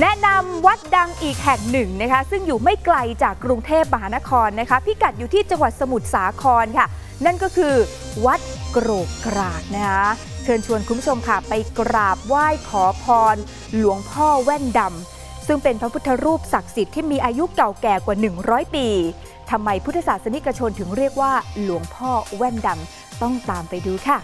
แนะนำวัดดังอีกแห่งหนึ่งนะคะ ซึ่งอยู่ไม่ไกลจากกรุงเทพมหานครนะคะ พิกัดอยู่ที่จังหวัดสมุทรสาครค่ะ นั่นก็คือ วัดโกรกกรากนะคะเชิญชวนคุณผู้ชมค่ะ ไปกราบไหว้ขอพร หลวงพ่อแว่นดำซึ่งเป็นพระพุทธรูปศักดิ์สิทธิ์ที่มีอายุเก่าแก่กว่า 100 ปีทำไมพุทธศาสนิกชนถึงเรียกว่าหลวงพ่อแว่นดำต้องตามไปดูค่ะ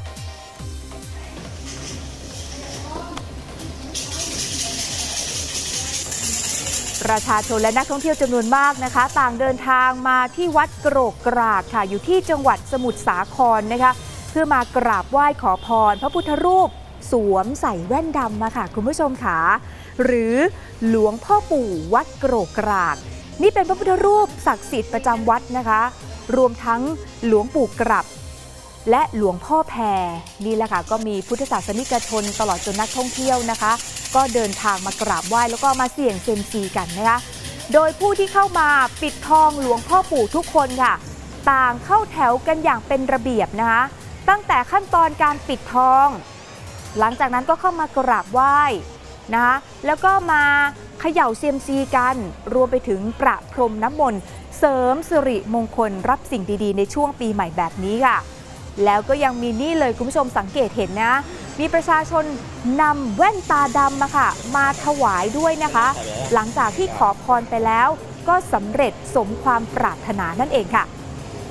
ประชาชนและนักท่องเที่ยวจำนวนมากนะคะ ต่างเดินทางมาที่วัดโกรกกรากค่ะ อยู่ที่จังหวัดสมุทรสาครนะคะ เพื่อมากราบไหว้ขอพร พระพุทธรูป สวมใส่แว่นดำมาค่ะ คุณผู้ชมค่ะหรือหลวงพ่อปู่วัดโกรกกราก นี่เป็นพระพุทธรูปศักดิ์สิทธิ์ประจำวัดนะคะ รวมทั้งหลวงปู่กรับ และหลวงพ่อแพรนี่แหละค่ะก็มีพุทธศาสนิกชนตลอดจนนักท่องเที่ยวนะคะ ก็เดินทางมากราบไหว้แล้วก็มาเสี่ยงเซยมซีกันนะคะ โดยผู้ที่เข้ามาปิดทองหลวงพ่อปู่ทุกคนค่ะ ต่างเข้าแถวกันอย่างเป็นระเบียบนะคะ ตั้งแต่ขั้นตอนการปิดทอง หลังจากนั้นก็เข้ามากราบไหว้นะคะแล้วก็มาเขย่าเซียมซีกัน รวมไปถึงประพรมน้ำมนต์เสริมสิริมงคลรับสิ่งดีๆ ในช่วงปีใหม่แบบนี้ค่ะ แล้วก็ยังมีนี่เลยคุณผู้ชมสังเกตเห็นนะ มีประชาชนนำแว่นตาดำมาค่ะ มาถวายด้วยนะคะ หลังจากที่ขอพรไปแล้ว ก็สำเร็จสมความปรารถนานั่นเองค่ะ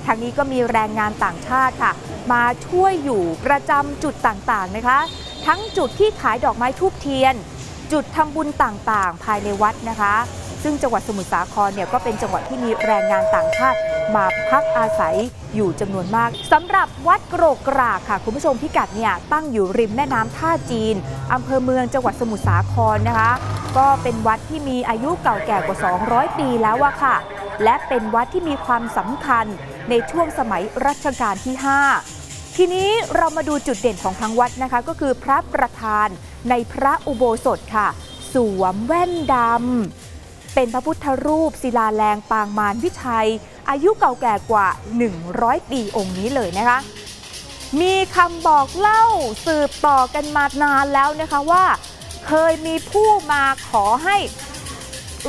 ทางนี้ก็มีแรงงานต่างชาติค่ะ มาช่วยอยู่ประจำจุดต่างๆนะคะ ทั้งจุดที่ขายดอกไม้ทูบเทียน จุดทำบุญต่างๆ ภายในวัดนะคะ ซึ่งจังหวัดสมุทรสาครเนี่ยก็เป็นจังหวัดที่มีแรงงานต่างชาติมาพักอาศัยอยู่จำนวนมากสำหรับวัดโกรกกรากค่ะ คุณผู้ชมพิกัดเนี่ยตั้งอยู่ริมแม่น้ำท่าจีนอำเภอเมืองจังหวัดสมุทรสาครนะคะ ก็เป็นวัดที่มีอายุเก่าแก่กว่า 200 ปีแล้วอะค่ะ และเป็นวัดที่มีความสำคัญในช่วงสมัยรัชกาลที่ 5 ทีนี้เรามาดูจุดเด่นของทางวัดนะคะ ก็คือพระประธานในพระอุโบสถค่ะ สวมแว่นดำ เป็นพระพุทธรูปศิลาแรงปางมารวิชัย อายุเก่าแก่กว่า 100 ปีองค์นี้เลยนะคะ มีคำบอกเล่าสืบต่อกันมานานแล้วนะคะว่า เคยมีผู้มาขอให้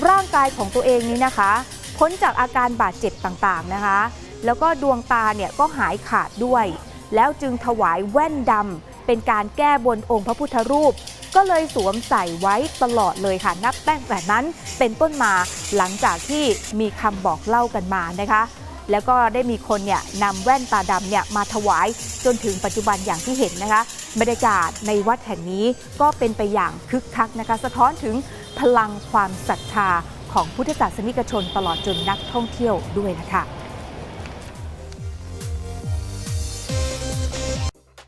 ร่างกายของตัวเองนี้นะคะ พ้นจากอาการบาดเจ็บต่างๆนะคะ แล้วก็ดวงตาเนี่ยก็หายขาดด้วย แล้วจึงถวายแว่นดำ เป็นการแก้บนองค์พระพุทธรูป ก็เลยสวมใส่ไว้ตลอดเลยค่ะ นับตั้งแต่นั้นเป็นต้นมาหลังจากที่มีคำบอกเล่ากันมานะคะ แล้วก็ได้มีคนเนี่ยนำแว่นตาดำเนี่ยมาถวายจนถึงปัจจุบันอย่างที่เห็นนะคะ บรรยากาศในวัดแห่งนี้ก็เป็นไปอย่างคึกคักนะคะ สะท้อนถึงพลังความศรัทธาของพุทธศาสนิกชนตลอดจนนักท่องเที่ยวด้วยนะคะ